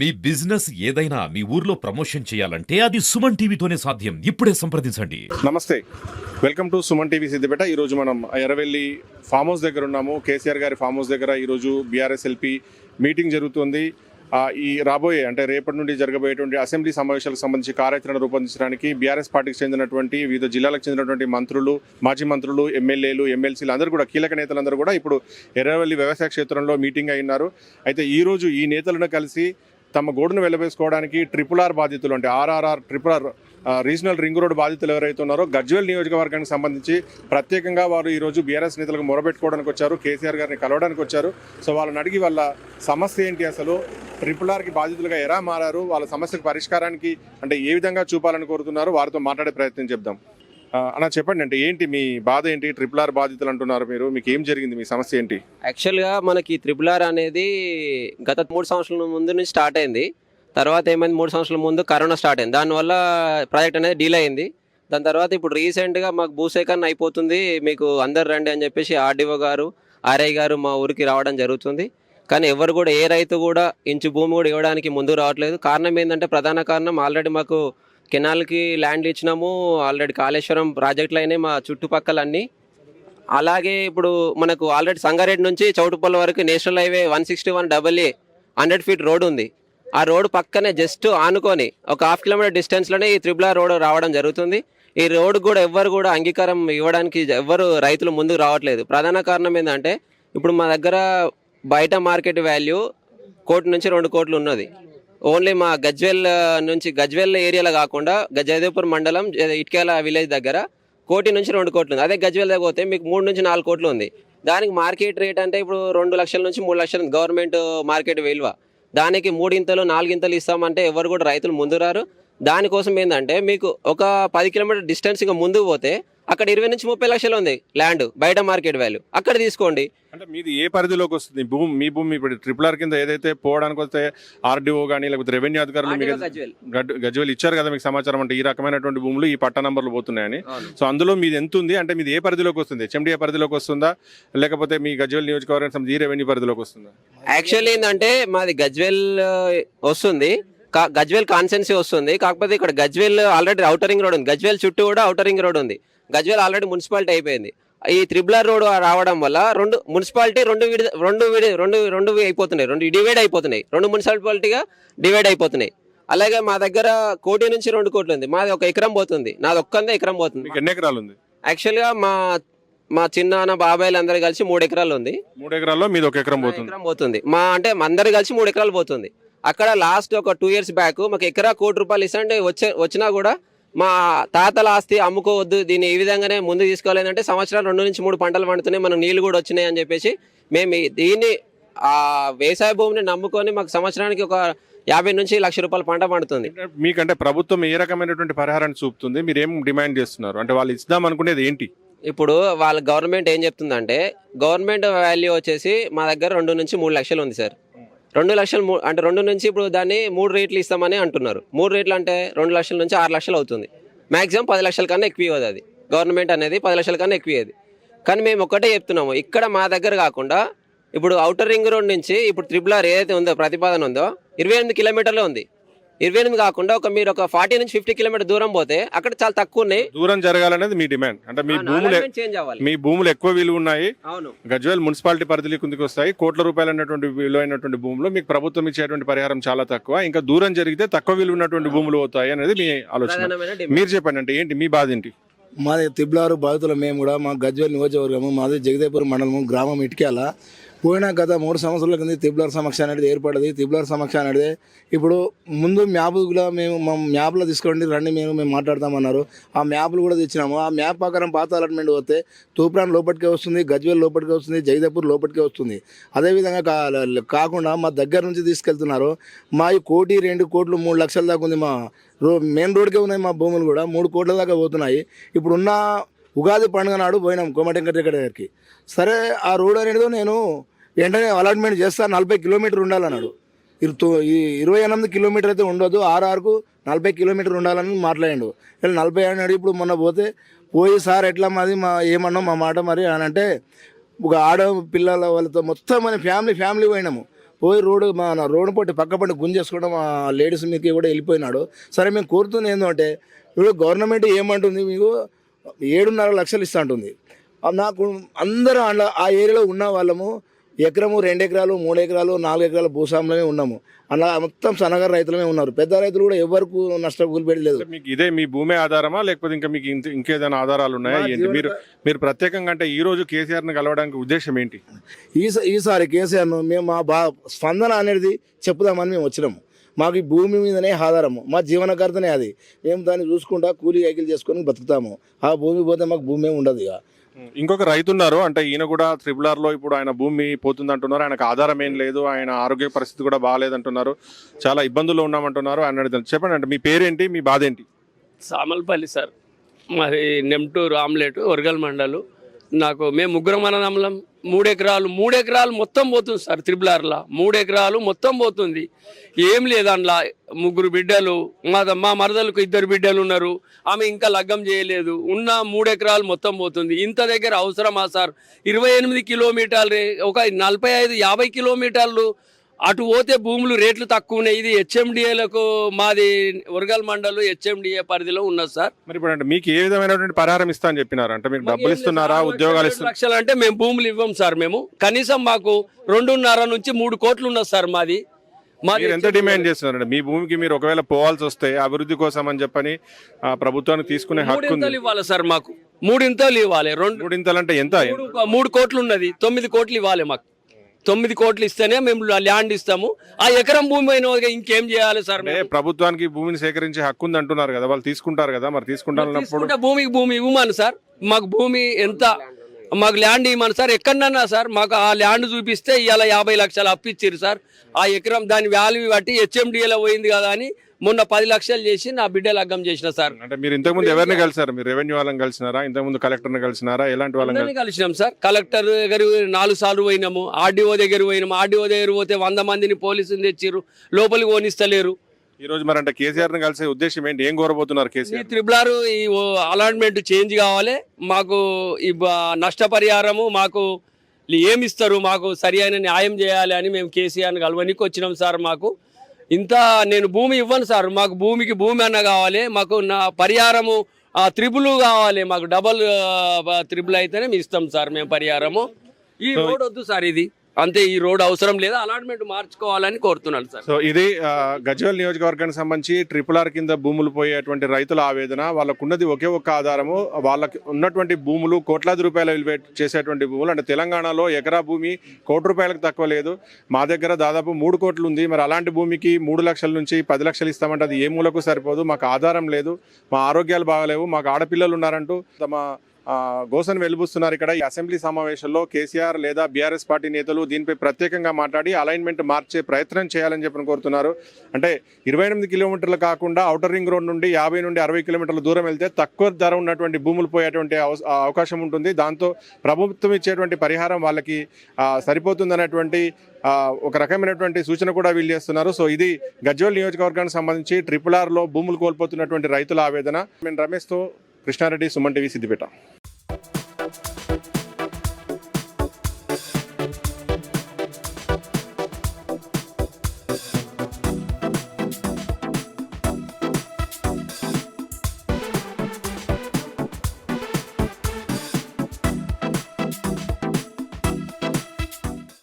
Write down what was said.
మీ business ఏదైనా మీ ఊర్లో promotion చేయాలంటే అది సుమన్ టీవీతోనే సాధ్యం. ఇప్పుడే సంప్రదించండి. నమస్తే. Welcome to Suman TV Siddipet. ఈరోజు మనం ఎర్రవెల్లి ఫామ్ హౌస్ దగ్గర ఉన్నాము. కేసీఆర్ గారి ఫామ్ హౌస్ దగ్గర ఈరోజు బీఆర్ఎస్ ఎల్పీ మీటింగ్ జరుగుతుంది. ఈ రాబోయే అంటే రేపటి నుండి జరగబోయేటువంటి అసెంబ్లీ సమావేశాలకు సంబంధించి కార్యాచరణ రూపొందించడానికి బీఆర్ఎస్ పార్టీకి చెందినటువంటి వివిధ జిల్లాలకు చెందినటువంటి మంత్రులు మాజీ మంత్రులు ఎమ్మెల్యేలు ఎమ్మెల్సీలు అందరూ కూడా కీలక నేతలందరూ కూడా ఇప్పుడు ఎర్రవెల్లి వ్యవసాయ క్షేత్రంలో మీటింగ్ అయినారు అయితే ఈరోజు ఈ నేతలను కలిసి తమ గోడును వెల్లవేసుకోవడానికి ట్రిపుల్ ఆర్ బాధితులు అంటే RRR triple R regional ring road బాధితులు ఎవరైతే ఉన్నారో గజ్వేల్ నియోజకవర్గానికి సంబంధించి ప్రత్యేకంగా వారు ఈరోజు బీఆర్ఎస్ నేతలకు మొరబెట్టుకోవడానికి వచ్చారు కేసీఆర్ గారిని కలవడానికి వచ్చారు. సో వాళ్ళని అడిగి వాళ్ళ సమస్య ఏంటి అసలు? ట్రిపుల్ ఆర్కి బాధితులుగా ఎలా మారారు? వాళ్ళ సమస్యకు పరిష్కారానికి అంటే ఏ విధంగా చూపాలని కోరుతున్నారు? వారితో మాట్లాడే ప్రయత్నం చెప్దాం. అన్న చెప్పండి అంటే ఏంటి మీ బాధ ఏంటి? ట్రిపుల్ ఆర్ బాధితులు అంటున్నారు మీరు. మీకు ఏం జరిగింది? మీ సమస్య ఏంటి? యాక్చువల్గా మనకి త్రిపుల్ ఆర్ అనేది గత మూడు సంవత్సరాల ముందు నుంచి స్టార్ట్ అయింది. తర్వాత ఏమైంది? మూడు సంవత్సరాల ముందు కరోనా స్టార్ట్ అయింది. దానివల్ల ప్రాజెక్ట్ అనేది డీల్ అయింది. దాని తర్వాత ఇప్పుడు రీసెంట్గా మాకు భూసేకరణ అయిపోతుంది. మీకు అందరు రండి అని చెప్పేసి ఆర్డీఓ గారు ఆర్ఐ గారు మా ఊరికి రావడం జరుగుతుంది. కానీ ఎవరు కూడా ఏ రైతు కూడా ఇంచు భూమి కూడా ఇవ్వడానికి ముందు రావట్లేదు. కారణం ఏంటంటే ప్రధాన కారణం ఆల్రెడీ మాకు కెనాల్కి ల్యాండ్ ఇచ్చినాము. ఆల్రెడీ కాళేశ్వరం ప్రాజెక్టులు అయినాయి మా చుట్టుపక్కల అన్నీ అలాగే ఇప్పుడు మనకు ఆల్రెడీ సంగారెడ్డి నుంచి చౌటుపల్లి వరకు national highway one sixty one double A hundred feet road ఉంది. ఆ రోడ్ పక్కనే జస్ట్ ఆనుకొని ఒక హాఫ్ కిలోమీటర్ డిస్టెన్స్లోనే ఈ త్రిబుల్ రోడ్ రావడం జరుగుతుంది. ఈ రోడ్ కూడా ఎవ్వరు కూడా అంగీకారం ఇవ్వడానికి ఎవ్వరు రైతులు ముందుకు రావట్లేదు. ప్రధాన కారణం ఏంటంటే ఇప్పుడు మా దగ్గర బయట మార్కెట్ వాల్యూ కోటి నుంచి రెండు కోట్లు ఉన్నది. ఓన్లీ మా గజ్వెల్ నుంచి గజ్వెల్ ఏరియాలో కాకుండా గజదేపూర్ మండలం ఇటుకేల విలేజ్ దగ్గర కోటి నుంచి రెండు కోట్లు ఉంది. అదే గజ్వెల్ దగ్గర పోతే మీకు మూడు నుంచి నాలుగు కోట్లు ఉంది. దానికి మార్కెట్ రేట్ అంటే ఇప్పుడు రెండు లక్షల నుంచి మూడు లక్షలు గవర్నమెంట్ మార్కెట్ విలువ. దానికి మూడింతలు నాలుగింతలు ఇస్తామంటే ఎవరు కూడా రైతులు ముందు రారు. దానికోసం ఏంటంటే మీకు ఒక పది కిలోమీటర్ డిస్టెన్స్ ఇంకా ముందుకు పోతే అక్కడ ఇరవై నుంచి ముప్పై లక్షలు ఉంది ల్యాండ్ బయట మార్కెట్ వాల్యూ. అక్కడ తీసుకోండి. అంటే మీది ఏ పరిధిలోకి వస్తుంది? భూమి మీ భూమి ఇప్పుడు ట్రిపుల్ ఆర్ కింద ఏదైతే పోవడానికి వస్తే ఆర్డీఓ కానీ లేకపోతే రెవెన్యూ అధికారులు మీకు గజ్వేల్. ఇచ్చారు కదా మీకు సమాచారం. అంటే ఈ రకమైనటువంటి భూములు ఈ పట్ట నంబర్లు పోతున్నాయని. సో అందులో మీది ఎంత ఉంది? అంటే మీది ఏ పరిధిలోకి వస్తుంది? హెచ్ఎండిఏ పరిధిలోకి వస్తుందా? లేకపోతే మీ గజ్వేల్ నియోజకవర్గం ఈ రెవెన్యూ పరిధిలోకి వస్తుందా? యాక్చువల్లీ ఏంటంటే మాది గజ్వేల్ వస్తుంది. గజ్వేల్ కాన్సెన్సీ వస్తుంది. కాకపోతే ఇక్కడ Gajwel already outer ring road ఉంది. గజ్వేల్ చుట్టూ కూడా అవుటర్ రింగ్ రోడ్ ఉంది. గజ్వేల్ ఆల్రెడీ మున్సిపాలిటీ అయిపోయింది. ఈ త్రిబులర్ రోడ్ రావడం వల్ల రెండు మున్సిపాలిటీ రెండు విడి రెండు విడి రెండు రెండు అయిపోతున్నాయి. రెండు డివైడ్ అయిపోతున్నాయి. రెండు మున్సిపాలిటీగా డివైడ్ అయిపోతున్నాయి. అలాగే మా దగ్గర కోటి నుంచి రెండు కోట్లు ఉంది. మాది ఒక ఎకరం పోతుంది. నాది ఒక్కందే ఎకరం పోతుంది. ఎన్ని ఎకరాలు ఉంది? యాక్చువల్గా మా మా చిన్నాన్న బాబాయిలు అందరు కలిసి మూడు ఎకరాలు ఉంది. మూడు ఎకరాల్లో మీది ఒక ఎకరం పోతుంది. ఎకరం పోతుంది. మా అంటే అందరు కలిసి మూడు ఎకరాలు పోతుంది. అక్కడ లాస్ట్ ఒక టూ ఇయర్స్ బ్యాక్ మాకు ఎకరా కోటి రూపాయలు ఇస్తుంటే వచ్చే వచ్చినా కూడా మా తాతల ఆస్తి అమ్ముకోవద్దు. దీన్ని ఈ విధంగానే ముందు తీసుకోవాలంటే సంవత్సరాలు రెండు నుంచి మూడు పంటలు పండుతున్నాయి. మనకు నీళ్ళు కూడా వచ్చినాయి అని చెప్పేసి మేము దీన్ని ఆ వ్యవసాయ భూమిని నమ్ముకొని మాకు సంవత్సరానికి ఒక యాభై నుంచి లక్ష రూపాయల పంట పండుతుంది. మీకంటే ప్రభుత్వం ఏ రకమైనటువంటి పరిహారాన్ని చూపుతుంది? మీరు ఏం డిమాండ్ చేస్తున్నారు? అంటే వాళ్ళు ఇద్దాం అనుకునేది ఏంటి? ఇప్పుడు వాళ్ళ గవర్నమెంట్ ఏం చెప్తుందంటే గవర్నమెంట్ వాల్యూ వచ్చేసి మా దగ్గర రెండు నుంచి మూడు లక్షలు ఉంది సార్. రెండు లక్షలు మూ- అంటే రెండు నుంచి ఇప్పుడు దాన్ని మూడు రేట్లు ఇస్తామని అంటున్నారు. మూడు రేట్లు అంటే రెండు లక్షల నుంచి ఆరు లక్షలు అవుతుంది. మ్యాక్సిమం పది లక్షల కన్నా ఎక్కువ ఇవ్వదు అది. గవర్నమెంట్ అనేది పది లక్షల కన్నా ఎక్కువ ఇవ్వదు కానీ మేము ఒకటే చెప్తున్నాము ఇక్కడ మా దగ్గర కాకుండా ఇప్పుడు అవుటర్ రింగ్ రోడ్ నుంచి ఇప్పుడు త్రిబుల్ ఆర్ ఏదైతే ఉందో ప్రతిపాదన ఉందో ఇరవై ఎనిమిది కిలోమీటర్లు ఉంది. ఇరవై ఎనిమిది కాకుండా ఒక మీరు ఒక ఫార్టీ నుంచి ఫిఫ్టీ కిలోమీటర్ దూరం పోతే అక్కడ చాలా తక్కువ ఉన్నాయి. దూరం జరగాలనేది మీ డిమాండ్. అంటే మీ భూములు చేంజ్ అవ్వాలి. మీ భూములు ఎక్కువ విలువ ఉన్నాయి. అవును. గజ్వేల్ మున్సిపాలిటీ పరిధిలో కిందకి వస్తాయి. కోట్ల రూపాయలు అన్నటువంటి విలువైనటువంటి భూములు మీకు ప్రభుత్వం ఇచ్చేటువంటి పరిహారం చాలా తక్కువ. ఇంకా దూరం జరిగితే తక్కువ విలువ ఉన్నటువంటి భూములు అవుతాయి అనేది మీ ఆలోచన. మీరు చెప్పండి అంటే ఏంటి? మీ బాధ ఏంటి? మాది తిబ్లారు బాధితుల మేము కూడా మా గజ్వేల్ నియోజకవర్గము మాది జగదేపూర్ మండలము గ్రామం ఇటుక్యాల పోయిన గత మూడు సంవత్సరాల కింద తిబ్లార్ సమక్ష అనేది ఏర్పడింది. తిబ్లార్ సమక్ష అనేది ఇప్పుడు ముందు మ్యాప్లో మేము మా మ్యాప్లో తీసుకోండి రండి మేము మేము మాట్లాడతామన్నారు. ఆ మ్యాప్లు కూడా తెచ్చినాము. ఆ మ్యాప్ ప్రకారం పాత అలాట్మెంట్ వస్తే తూప్రాన్ లోపలికే వస్తుంది గజ్వేల్ లోపలికే వస్తుంది జైదపూర్ లోపలికే వస్తుంది. అదేవిధంగా కాకుండా మా దగ్గర నుంచి తీసుకెళ్తున్నారు. మా ఈ కోటి రెండు కోట్లు మూడు లక్షల దాకా ఉంది మా రో మెయిన్ రోడ్కే ఉన్నాయి మా భూములు కూడా. మూడు కోట్ల దాకా పోతున్నాయి. ఇప్పుడున్న ఉగాది పండుగ నాడు పోయినాం కోమటెంకటెక్కడ గారికి సరే ఆ రోడ్ అనేది నేను వెంటనే అలాట్మెంట్ చేస్తాను నలభై కిలోమీటర్ ఉండాలన్నాడు. ఇరు- తో- ఈ ఇరవై ఎనిమిది కిలోమీటర్ అయితే ఉండదు ఆర్ఆర్కు నలభై కిలోమీటర్ ఉండాలని మాట్లాడిండు. వీళ్ళు నలభై అన్నాడు ఇప్పుడు మొన్న పోతే పోయి సార్ ఎట్లా మాది? మా ఏమన్నాం మా మాట మరి అని అంటే ఒక ఆడ పిల్లల వాళ్ళతో మొత్తం మన ఫ్యామిలీ ఫ్యామిలీ పోయినాము. పోయి రోడ్డు మా రోడ్డు పట్టి పక్క పట్టి గుంజేసుకోవడం మా లేడీస్ మీదకి కూడా వెళ్ళిపోయినాడు. సరే మేము కోరుతుంది ఏంటంటే ఇప్పుడు గవర్నమెంట్ ఏమంటుంది? మీకు ఏడున్నర లక్షలు ఇస్తా ఉంటుంది నాకు అందరూ అందులో ఆ ఏరియాలో ఉన్న వాళ్ళము ఎకరము రెండు ఎకరాలు మూడు ఎకరాలు నాలుగు ఎకరాలు భూస్వాములమే ఉన్నాము. అలా మొత్తం సన్నగారు రైతులమే ఉన్నారు. పెద్ద రైతులు కూడా ఎవరికి నష్టం కూలిపెట్టలేదు మీకు ఇదే మీ భూమి ఆధారమా? లేకపోతే ఇంకా మీకు ఇంకేదైనా ఆధారాలు ఉన్నాయా? ఏంటి? మీరు మీరు ప్రత్యేకంగా అంటే ఈ రోజు కేసీఆర్ని కలవడానికి ఉద్దేశం ఏంటి? ఈస ఈసారి కేసీఆర్ను మేము మా బా స్పందన అనేది చెప్పుదామని మేము వచ్చినాము. మాకు ఈ భూమి మీదనే ఆధారము. మా జీవనకర్తనే అది. మేము దాన్ని చూసుకుంటా కూలీ ఐకిలు చేసుకొని బతుకుతాము. ఆ భూమి పోతే మాకు భూమి ఏమి ఉండదు ఇక. ఇంకొక రైతు ఉన్నారు అంటే ఈయన కూడా త్రిబుల్ ఆర్లో ఇప్పుడు ఆయన భూమి పోతుంది అంటున్నారు ఆయనకు ఆధారం ఏం లేదు. ఆయన ఆరోగ్య పరిస్థితి కూడా బాగాలేదంటున్నారు. చాలా ఇబ్బందుల్లో ఉన్నామంటున్నారు. ఆయన. చెప్పండి అంటే మీ పేరేంటి? మీ బాధ ఏంటి? సామల్పల్లి సార్. మరి నెమ్టూరు ఆమ్లెట్ ఒరగల్ మండలు. నాకు మేము ముగ్గురం అన్నదమ్ములం. మూడు ఎకరాలు మూడు ఎకరాలు మొత్తం పోతుంది సార్ త్రిబుల్ మూడు ఎకరాలు మొత్తం పోతుంది. ఏం లేదు అందులో ముగ్గురు బిడ్డలు మా మా మరదలకు ఇద్దరు బిడ్డలు ఉన్నారు. ఆమె ఇంకా లగ్గం చేయలేదు. ఉన్న మూడు ఎకరాలు మొత్తం పోతుంది. ఇంత దగ్గర అవసరమా సార్? ఇరవై ఎనిమిది కిలోమీటర్లు ఒక నలభై ఐదు యాభై కిలోమీటర్లు అటు పోతే భూములు రేట్లు తక్కువ ఉన్నాయి. ఇది హెచ్ఎండిఏలకు మాది ఉరగల్ మండలు హెచ్ఎండిఏ పరిధిలో ఉన్నది సార్. మరి ఇప్పుడు అంటే మీకు ఏ విధమైనటువంటి పరిహారం ఇస్తా అని చెప్పినారు? అంటే మీకు డబ్బులు ఇస్తున్నారా? ఉద్యోగాలు ఇస్తున్నారు లక్షలు అంటే మేము భూములు ఇవ్వం సార్ మేము. కనీసం మాకు రెండున్నర నుంచి మూడు కోట్లు ఉన్నది సార్ మాది. మాది మీరు ఎంత డిమాండ్ చేస్తున్నారండి? మీ భూమికి మీరు ఒకవేళ పోవాల్సి వస్తే అభివృద్ధి కోసం అని చెప్పని ఆ, ప్రభుత్వానికి తీసుకునే హక్కు మూడింతలు ఇవ్వాలి సార్ మాకు. మూడింతలు ఇవ్వాలి. రెండు మూడింతలంటే ఎంత? మూడు మూడు కోట్లు ఉన్నది. తొమ్మిది కోట్లు ఇవ్వాలి మాకు. తొమ్మిది కోట్లు ఇస్తేనే మేము ల్యాండ్ ఇస్తాము ఆ ఎకరం భూమి అయిన ఇంకేం చేయాలి సార్? ప్రభుత్వానికి భూమిని సేకరించే హక్కు ఉంది అంటున్నారు కదా వాళ్ళు తీసుకుంటారు కదా మరి తీసుకుంటారన్నప్పుడు తీసుకుంటే భూమికి భూమి ఇవ్వమను సార్ మాకు భూమి ఎంత మాకు ల్యాండ్ ఇవ్వమని సార్ ఎక్కడన్నా సార్ మాకు ఆ ల్యాండ్ చూపిస్తే ఇవాళ యాభై లక్షలు అప్పిచ్చారు సార్. ఆ ఎకరం దాని వాల్యూ బట్టి హెచ్ఎండిఏలో పోయింది కదా అని మొన్న పది లక్షలు చేసి నా బిడ్డ లగ్గం చేసిన సార్. అంటే మీరు ఇంతకుముందు ఎవరిని కలిసారు? మీరు రెవెన్యూ వాళ్ళని కలిసినారా? ఇంతకుముందు కలెక్టర్ని కలిసినారా? ఎలాంటి వాళ్ళని కలిసినాం సార్. కలెక్టర్ దగ్గర నాలుగు సార్లు పోయినాము. ఆర్డీఓ దగ్గర పోయినాము. ఆర్డీఓ దగ్గర పోతే వంద మందిని పోలీసులు తెచ్చిర్రు. లోపలికి పోనిస్తలేరు. ఈ రోజు మరి అంటే కేసీఆర్ని కలిసే ఉద్దేశం ఏంటి? ఏం కోరబోతున్నారు ఈ కేసీఆర్? త్రిబులార్ ఈ అలాట్మెంట్ చేంజ్ కావాలి. మాకు ఈ నష్టపరిహారము మాకు ఏమి ఇస్తారు మాకు సరి అయిన న్యాయం చేయాలి అని మేము కేసీఆర్ని కలవనికి వచ్చినాం సార్ మాకు. ఇంత నేను భూమి ఇవ్వను సార్. మాకు భూమికి భూమి అన్న కావాలి. మాకు నా పరిహారము త్రిబుల్ కావాలి. మాకు డబల్ త్రిబుల్ అయితేనే మేము ఇస్తాం సార్ మేము పరిహారము. ఈ రోడ్ వద్దు సార్ ఇది. అంతే ఈ రోడ్ అవసరం లేదా అలాట్మెంట్ మార్చుకోవాలని కోరుతున్నాను సార్. సో ఇది గజ్వేల్ నియోజకవర్గానికి సంబంధించి ట్రిపుల్ ఆర్ కింద భూములు పోయేటువంటి రైతుల ఆవేదన వాళ్ళకున్నది ఒకే ఒక్క ఆధారము వాళ్ళకి ఉన్నటువంటి భూములు కోట్లాది రూపాయల విలువ చేసేటువంటి భూములు అంటే తెలంగాణలో ఎకరా భూమి కోటి రూపాయలకు తక్కువ లేదు. మా దగ్గర దాదాపు మూడు కోట్లు ఉంది. మరి అలాంటి భూమికి మూడు లక్షల నుంచి పది లక్షలు ఇస్తామంటే అది ఏ మూలకు సరిపోదు. మాకు ఆధారం లేదు. మా ఆరోగ్యాలు బాగలేవు. మాకు ఆడపిల్లలు ఉన్నారంటూ తమ గోసను వెలుబుస్తున్నారు ఇక్కడ. ఈ అసెంబ్లీ సమావేశంలో కేసీఆర్ లేదా బీఆర్ఎస్ పార్టీ నేతలు దీనిపై ప్రత్యేకంగా మాట్లాడి అలైన్మెంట్ మార్చే ప్రయత్నం చేయాలని చెప్పని కోరుతున్నారు. అంటే ఇరవై ఎనిమిది కిలోమీటర్లు కాకుండా ఔటర్ రింగ్ రోడ్ నుండి యాభై నుండి అరవై కిలోమీటర్ల దూరం వెళ్తే తక్కువ ధర ఉన్నటువంటి భూములు పోయేటువంటి అవ- అవకాశం ఉంటుంది. దాంతో ప్రభుత్వం ఇచ్చేటువంటి పరిహారం వాళ్ళకి ఆ, సరిపోతుందనేటువంటి ఒక రకమైనటువంటి సూచన కూడా వీళ్ళు చేస్తున్నారు. సో ఇది గజ్వల్ నియోజకవర్గానికి సంబంధించి ట్రిపుల్ ఆర్లో భూములు కోల్పోతున్నటువంటి రైతుల ఆవేదన. నేను రమేష్తో కృష్ణారెడ్డి సుమన్ టీవీ సిద్దిపేట.